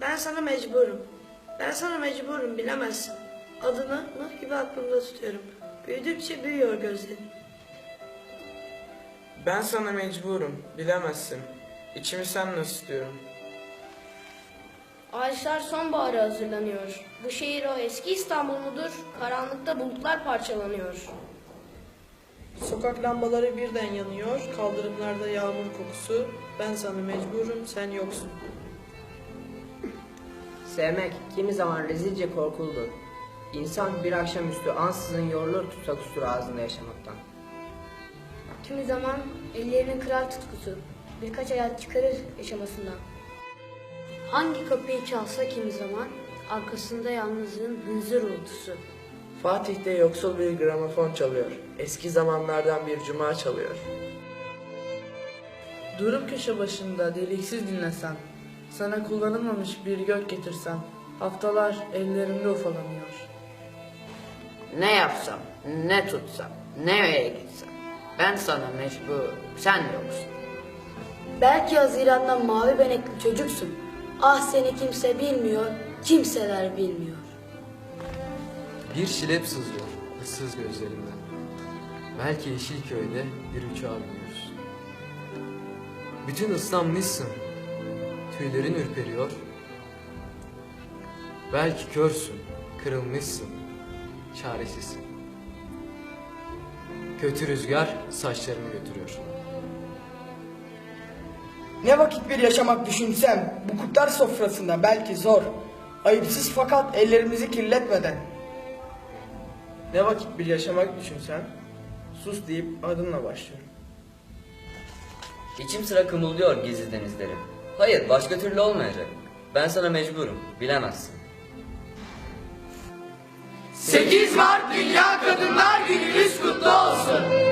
Ben sana mecburum. Ben sana mecburum bilemezsin. Adını mıh gibi aklımda tutuyorum. Büyüdükçe büyüyor gözlerin. Ben sana mecburum, bilemezsin. İçimi senle ısıtıyorum. Ağaçlar sonbahara hazırlanıyor. Bu şehir o eski İstanbul mudur? Karanlıkta bulutlar parçalanıyor. Sokak lambaları birden yanıyor, kaldırımlarda yağmur kokusu. Ben sana mecburum, sen yoksun. Sevmek kimi zaman rezilce korkuldu. İnsan bir akşamüstü ansızın yorulur tutsa kusur ağzında yaşamaktan. Kimi zaman ellerinin kırar tutkusu. Birkaç hayat çıkarır yaşamasından. Hangi kapıyı çalsa kimi zaman arkasında yalnızlığın hınzır uğultusu. Fatih'te yoksul bir gramofon çalıyor. Eski zamanlardan bir cuma çalıyor. Durup köşe başında deliksiz dinlesem, sana kullanılmamış bir gök getirsem, haftalar ellerimde ufalanıyor. Ne yapsam, ne tutsam, nereye gitsem. Ben sana mecbur, sen yoksun. Belki Haziran'dan mavi benekli çocuksun. Ah seni kimse bilmiyor, kimseler bilmiyor. Bir şilep sızıyor ıssız gözlerimden. Belki Yeşilköy'de bir uçağa biniyoruz. Bütün ıslanmışsın. Tüylerin ürperiyor. Belki körsün, kırılmışsın. Çaresizsin. Kötü rüzgar saçlarımı götürüyor. Ne vakit bir yaşamak düşünsem bu kutlar sofrasında belki zor. Ayıpsız fakat ellerimizi kirletmeden. Ne vakit bir yaşamak düşünsen, sus deyip adınla başlıyorum. İçim sıra kımıldıyor gizli denizlerim. Hayır, başka türlü olmayacak. Ben sana mecburum, bilemezsin. 8 Mart Dünya Kadınlar Gününüz kutlu olsun.